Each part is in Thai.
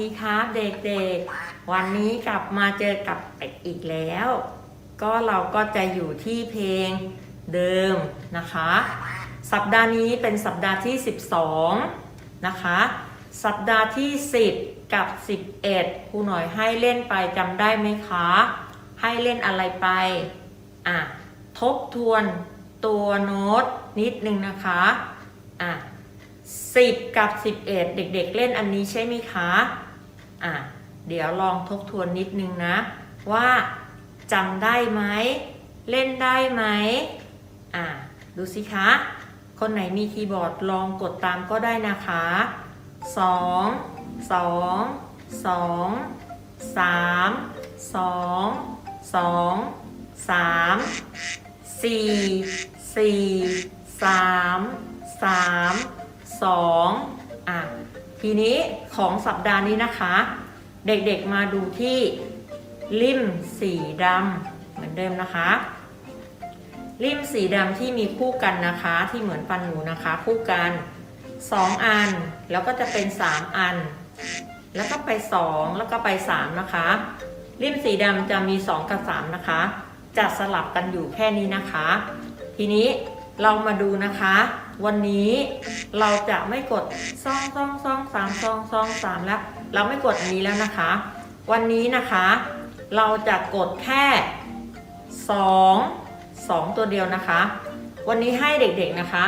ดีครับเด็กๆ วันนี้กลับมาเจอกับเป็ดอีกแล้ว ก็เราก็จะอยู่ที่เพลงเดิมนะคะ สัปดาห์นี้เป็นสัปดาห์ที่ 12 นะคะ สัปดาห์ที่ 10 กับ 11ครูหน่อยให้เล่นไปจำได้ไหมคะ ให้เล่นอะไรไป อะ ทบทวนตัวโน้ตนิดนึงนะคะ อะ10กับ11เด็กๆเล่นอันนี้ใช่ไหมคะ อะเดี๋ยวลองทบทวนนิดนึงนะ ว่าจำได้ไหม เล่นได้ไหมอะดูสิคะ คนไหนมีคีย์บอร์ดลองกดตามก็ได้นะคะ2 2 2 3 2 2 3 4 4 3 3 2อะ ทีนี้ของสัปดาห์นี้นะคะ เด็กๆมาดูที่ริมสีดำเหมือนเดิมนะคะ ริมสีดำที่มีคู่กันนะคะที่เหมือนฟันหนูนะคะ คู่กัน 2 อันแล้วก็จะเป็น 3 อัน แล้วก็ไป 2 แล้วก็ไป 3 นะคะริมสีดำจะมี 2 กับ 3 นะคะ จะสลับกันอยู่แค่นี้นะคะ ทีนี้เรามาดูนะคะ วันนี้เราจะไม่กดซองซองซองสามซองซองสามแล้ว เราไม่กดนนี้แล้วนะคะ วันนี้นะคะ เราจะกดแค่สองสองตัวเดียวนะคะ วันนี้ให้เด็กๆนะคะ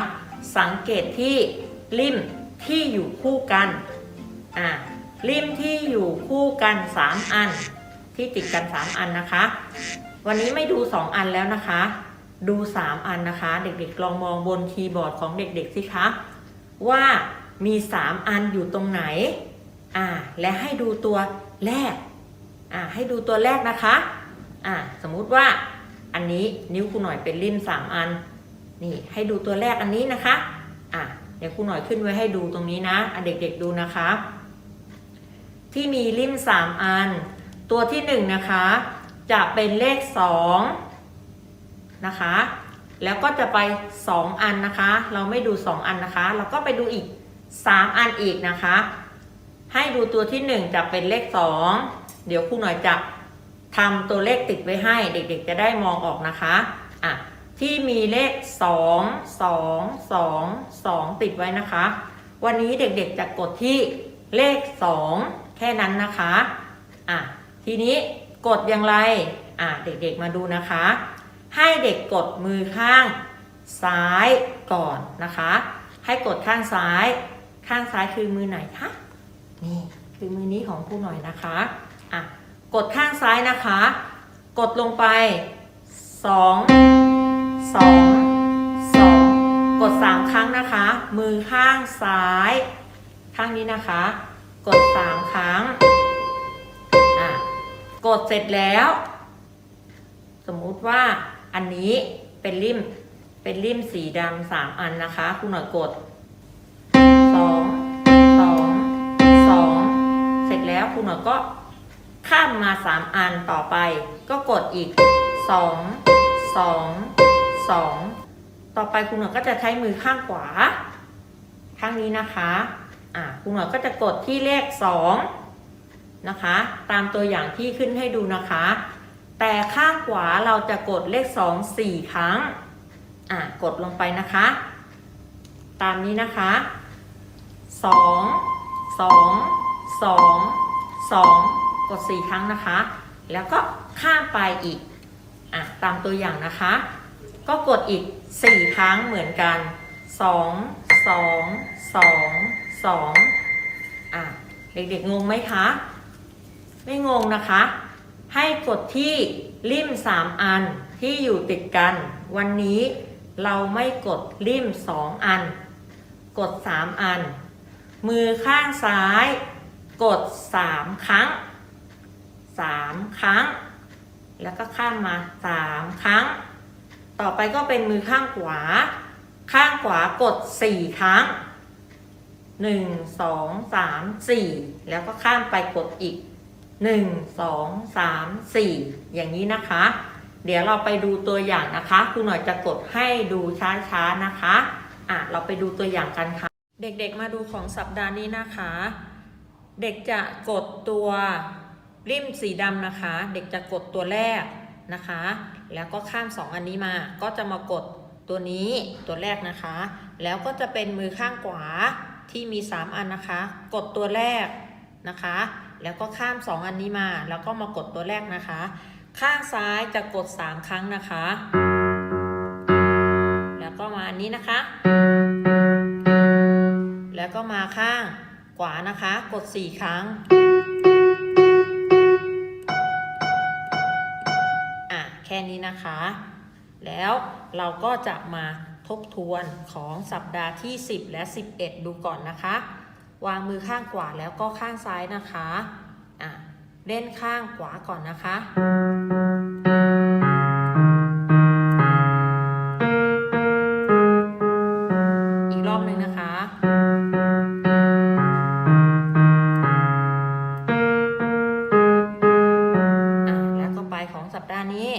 สังเกตที่ริมที่อยู่คู่กันอ่าริมที่อยู่คู่กัน 3 อัน ที่ติดกัน 3 อันนะคะ วันนี้ไม่ดู 2 อันแล้วนะคะ ดู 3 อันนะคะ เด็กๆลองมองบนคีย์บอร์ดของเด็กๆสิคะ ว่ามี 3 อันอยู่ตรงไหน อ่า และให้ดูตัวแรก อ่า ให้ดูตัวแรกนะคะ อ่า สมมุติว่าอันนี้นิ้วครูหน่อยเป็นริม 3 อัน นี่ให้ดูตัวแรกอันนี้นะคะ อะเดี๋ยวครูหน่อยขึ้นไว้ให้ดูตรงนี้นะอะเด็กๆดูนะคะ ที่มีริม 3 อัน ตัวที่ 1 นะคะ จะเป็นเลข 2 นะคะ แล้วก็จะไป 2 อันนะคะ เราไม่ดู 2 อันนะคะ เราก็ไปดูอีก 3 อันอีกนะคะ ให้ดูตัวที่ 1 จะเป็นเลข 2 เดี๋ยวครูหน่อยจะทำตัวเลขติดไว้ให้เด็กๆ จะได้มองออกนะคะอะที่มีเลข 2 2 2 2 ติดไว้นะคะ วันนี้เด็กๆจะกดที่เลข 2 แค่นั้นนะคะอะทีนี้กดอย่างไรอะเด็กๆมาดูนะคะ ให้เด็กกดมือข้างซ้ายก่อนนะคะ ให้กดข้างซ้าย ข้างซ้ายคือมือไหนคะ นี่คือมือนี้ของครูหน่อยนะคะ อะ กดข้างซ้ายนะคะ กดลงไป2 2 2กด3ครั้งนะคะ มือข้างซ้าย ข้างนี้นะคะ กด3ครั้ง อะ กดเสร็จแล้ว สมมุติว่า อันนี้เป็นริมเป็นริมสีดำสามอันนะคะคุณหน่อยกดสองสองสองเสร็จแล้วคุณหน่อยก็ข้ามมาสามอันต่อไป ก็กดอีกสองสองสองต่อไปคุณหน่อยก็จะใช้มือข้างขวา ข้างนี้นะคะอ่าคุณหน่อยก็จะกดที่เลขสองนะคะ ตามตัวอย่างที่ขึ้นให้ดูนะคะ แต่ข้างขวาเราจะกดเลขสองสี่ครั้ง อะ กดลงไปนะคะ ตามนี้นะคะสองสองสองสองกดสี่ครั้งนะคะ แล้วก็ข้ามไปอีก อะ ตามตัวอย่างนะคะ ก็กดอีกสี่ครั้งเหมือนกันสองสองสองสองอะ เด็กๆงงไหมคะ ไม่งงนะคะ ให้กดที่ริม 3 อันที่อยู่ติดกัน วันนี้เราไม่กดริม 2 อัน กด 3 อัน มือข้างซ้าย กด 3 ครั้ง 3 ครั้ง แล้วก็ข้ามมา 3 ครั้ง ต่อไปก็เป็นมือข้างขวา ข้างขวากด 4 ครั้ง 1 2 3 4 แล้วก็ข้ามไปกดอีก หนึ่งสองสามสี่อย่างนี้นะคะ เดี๋ยวเราไปดูตัวอย่างนะคะครูหน่อยจะกดให้ดูช้าๆนะคะอะเราไปดูตัวอย่างกันค่ะ เด็กๆมาดูของสัปดาห์นี้นะคะ เด็กจะกดตัวริมสีดำนะคะ เด็กจะกดตัวแรกนะคะ แล้วก็ข้ามสองอันนี้มา ก็จะมากดตัวนี้ตัวแรกนะคะ แล้วก็จะเป็นมือข้างขวาที่มี 3 อันนะคะ กดตัวแรกนะคะ แล้วก็ข้าม 2 อันนี้มา แล้วก็มากดตัวแรกนะคะ ข้างซ้ายจะกด 3 ครั้งนะคะ แล้วก็มาอันนี้นะคะ แล้วก็มาข้างขวานะคะ กด 4 ครั้งอะแค่นี้นะคะ แล้วเราก็จะมาทบทวนของสัปดาห์ที่ 10 และ 11 ดูก่อนนะคะ วางมือข้างขวาแล้วก็ข้างซ้ายนะคะอะเล่นข้างขวาก่อนนะคะ อีกรอบหนึ่งนะคะอะแล้วก็ไปของสัปดาห์นี้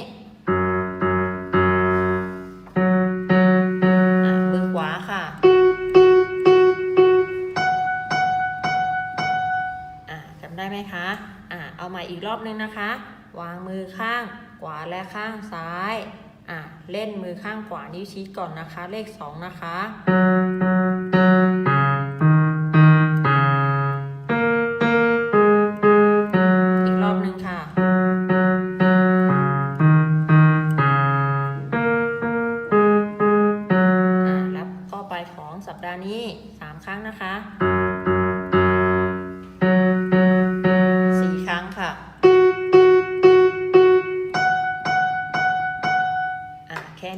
อ่าเอาใหม่อีกรอบนึงนะคะ วางมือข้างขวาและข้างซ้ายอ่าเล่นมือข้างขวานิ้วชี้ก่อนนะคะ เลขสองนะคะ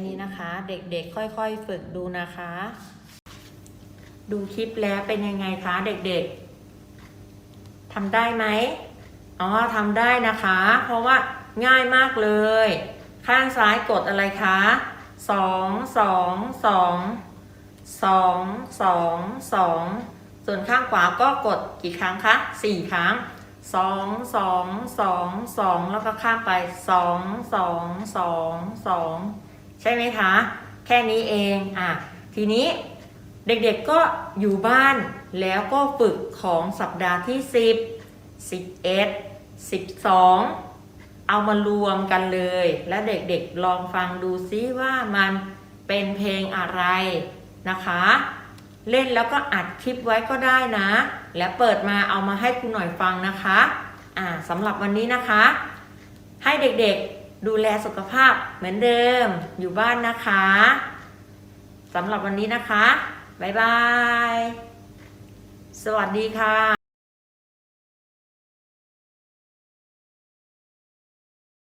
นี้นะคะ เด็กๆค่อยๆ ฝึกดูนะคะ ดูคลิปแล้วเป็นยังไงคะ เด็กๆทำได้ไหมอ๋อทำได้นะคะ เพราะว่าง่ายมากเลย ข้างซ้ายกดอะไรคะสองสองสองสองสองสองส่วนข้างขวาก็กดกี่ครั้งคะสี่ครั้งสองสองสองสองแล้วก็ข้ามไปสองสองสองสอง ใช่ไหมคะ แค่นี้เองอะทีนี้เด็กๆก็อยู่บ้านแล้วก็ฝึกของสัปดาห์ที่ 10 11 12 เอามารวมกันเลย และเด็กๆลองฟังดูซิว่ามันเป็นเพลงอะไรนะคะ เล่นแล้วก็อัดคลิปไว้ก็ได้นะ และเปิดมาเอามาให้คุณหน่อยฟังนะคะ อ่าสำหรับวันนี้นะคะ ให้เด็กๆ ดูแลสุขภาพเหมือนเดิมอยู่บ้านนะคะสำหรับวันนี้นะคะ บ๊ายบาย สวัสดีค่ะ